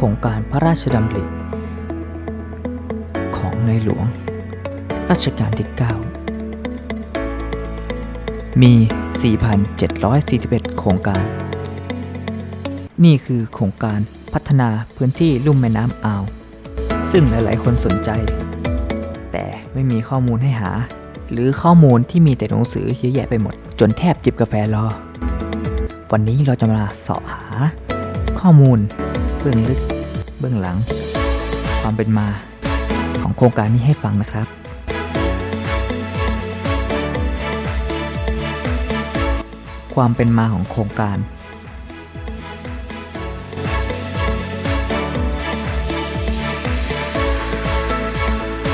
ครงการพระราชดำริของในหลวง รัชกาลที่ 9 มี 4,741 โครงการ นี่คือโครงการพัฒนาพื้นที่ลุ่มแม่น้ำอ่าว ซึ่งหลาย ๆ คนสนใจ แต่ไม่มีข้อมูลให้หา หรือข้อมูลที่มีแต่หนังสือเยอะแยะไปหมด จนแทบจิบกาแฟรอ วันนี้เราจะมาเสาะหาข้อมูล เบื้องลึก เบื้องหลัง ความเป็นมาของโครงการนี้ให้ฟังนะครับ ความเป็นมาของโครงการ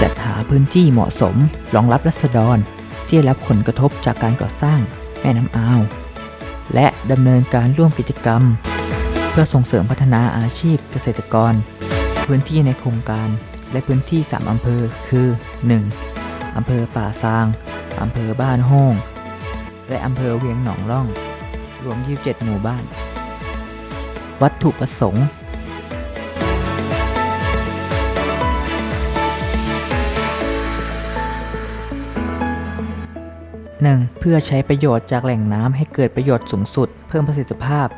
จัดหาพื้นที่เหมาะสมรองรับรัษฎรที่ได้รับผลกระทบจากการก่อสร้างแม่น้ำอ่าว และดำเนินการร่วมกิจกรรม พื่อส่งเสริมพัฒนาอาชีพเกษตรกร พื้นที่ในโครงการ และพื้นที่ 3 อำเภอคือ 1. อำเภอป่าซางอำเภอบ้านโฮ่งและอำเภอเวียงหนองร่อง รวม 27 หมู่บ้าน วัตถุประสงค์ 1. เพื่อใช้ประโยชน์จากแหล่งน้ำให้เกิดประโยชน์สูงสุด เพิ่มประสิทธิภาพ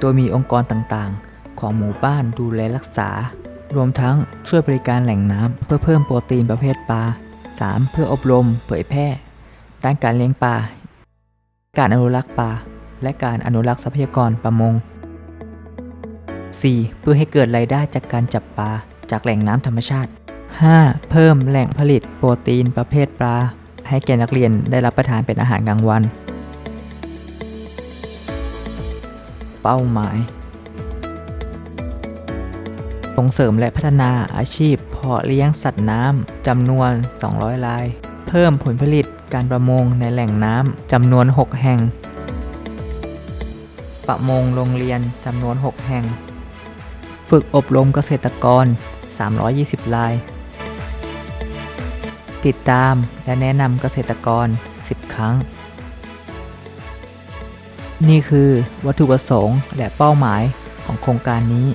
โดยมีองค์กรต่างๆ ของหมู่บ้านดูแลรักษา รวมทั้งช่วยบริการแหล่งน้ำเพื่อเพิ่มโปรตีนประเภทปลา 3. เพื่ออบรม เผยแพร่ด้านการเลี้ยงปลา การอนุรักษ์ปลา และการอนุรักษ์ทรัพยากรประมง 4. เพื่อให้เกิดรายได้จากการจับปลาจากแหล่งน้ำธรรมชาติ 5. เพิ่มแหล่งผลิตโปรตีนประเภทปลา ให้แก่นักเรียนได้รับประทานเป็นอาหารกลางวัน เป้าหมาย ส่งเสริมและพัฒนาอาชีพเพาะเลี้ยงสัตว์น้ำจำนวน 200 ราย เพิ่มผลผลิตการประมงในแหล่งน้ำจำนวน 6 แห่ง ประมงโรงเรียนจำนวน 6 แห่ง ฝึกอบรมเกษตรกร 320 ราย ติดตามและแนะนำเกษตรกร 10 ครั้ง นี่คือวัตถุประสงค์และเป้าหมายของโครงการนี้